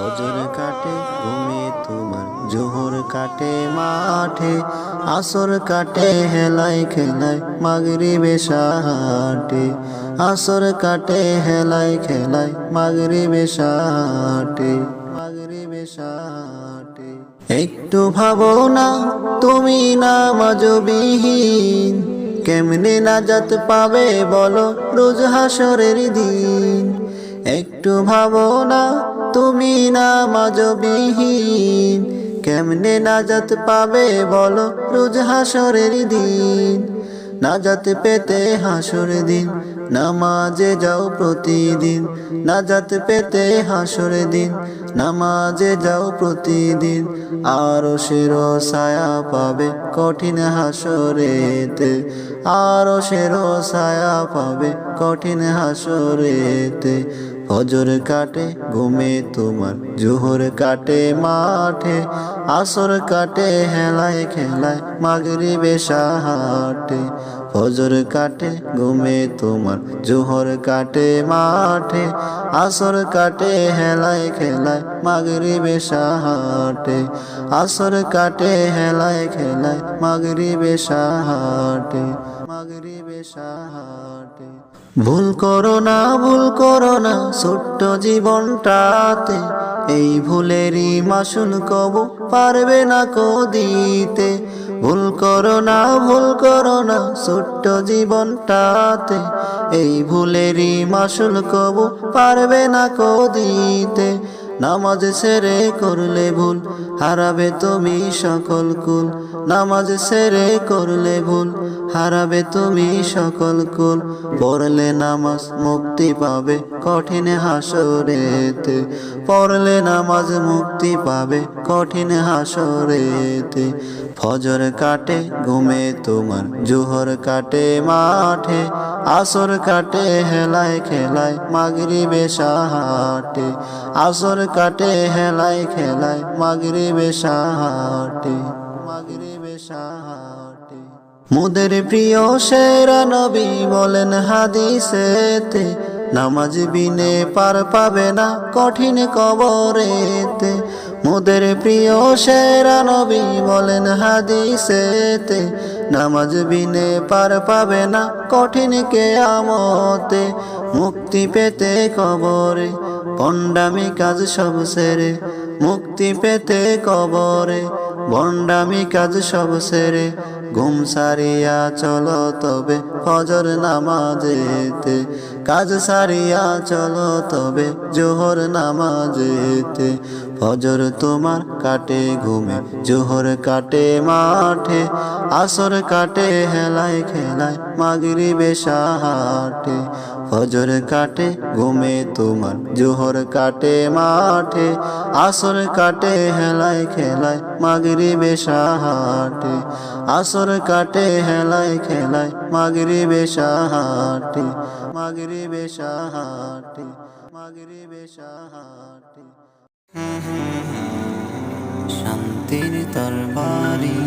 ফজর কাটে, ঘুমে তোমার জোহর কাটে, মাঠে আসর কাটে, হেলায় খেলায় মাগরি বেশাহাটে আসর কাটে, হেলায় খেলায় মাগরি বেশাহাটে মাগরি বেশাহাটে একটু ভাবো না, তুমি নামাজবিহীন, কেমনে নাজাত পাবে বলো রোজ হাসরের দিন। একটু ভাবো না নামাজবিহীন। কেমনে নাজাত পাবে বলো রোজ হাসরের দিন। নাজাত পেতে হাসর দিন, নামাজে যাও প্রতিদিন। নাজাত পেতে হাসর দিন, নামাজে যাও প্রতিদিন। আরও সের ছায়া পাবে কঠিন হাসরেতে। আরও সের ছায়া পাবে কঠিন হাসরেতে। ফজর কাটে, ঘুমে তোমার জোহর কাটে, মাঠে আসর কাটে, হেলায় খেলায় মাগরি বেশাহাটে ফজর কাটে, ঘুমে তোমার জোহর কাটে, মাঠে আসর কাটে, হেলায় খেলায় মাগরি বেশাহাটে আসর কাটে, হেলায় খেলায় মাগরি বেশাহাটে ভুল করো না, ভুল করো না, ছোট্ট জীবনটাতে। এই ভুলেরই মাসুল কব পারবে না কো দিতে ভুল করো না, ভুল করো না, ছোট্ট জীবনটাতে। এই ভুলেরই মাসুল কব পারবে না কো দিতে নামাজ সেরে করলে ভুল হারাবে তুমি সকল কুল। নামাজ সেরে করলে ভুল। হারাবে তুমি সকল কুল। পড়লে নামাজ মুক্তি পাবে কঠিন হাসরেতে। পড়লে নামাজ মুক্তি পাবে কঠিন হাসরেতে। ফজর কাটে ঘুমে তোমার, জোহর কাটে মাঠে। আসর কাটে হেলায় খেলায় মাগরি বেশাহাটে আসর কাটে হেলায় খেলায় মাগরি বেশাহাটে মুদের প্রিয় সেরা নবী বলেন হাদিসেতে, নামাজ বিনে পার পাবে না কঠিন কবরেতে। মোদের প্রিয় সেরা নবী বলেন হাদিসেতে, নামাজ বিনে পার পাবে না কঠিন কে আমতে মুক্তি পেতে কবরে, পণ্ডামি কাজ সব সেরে মুক্তি পেতে কবরে ভণ্ডামি কাজ সব সেরে। ঘুম সারিয়া চলো তবে ফজর নামাজেতে। কাজ সারিয়া চলো তবে জোহর নামাজেতে। ফজর তোমার কাটে ঘুমে, জোহর কাটে মাঠে। আসর কাটে হেলায় খেলায় মাগরি বেশাহাটে ফজর কাটে ঘুমে তোমার, জোহর কাটে মাঠে। আসর কাটে হেলায় খেলায় মাগরি বেশাহাটে আসর কাটে হেলায় খেলায় মাগরি বেশাহাটে মাগরি বেশাহাটে মাগরি বেশাহাটে শান্তির তরবারি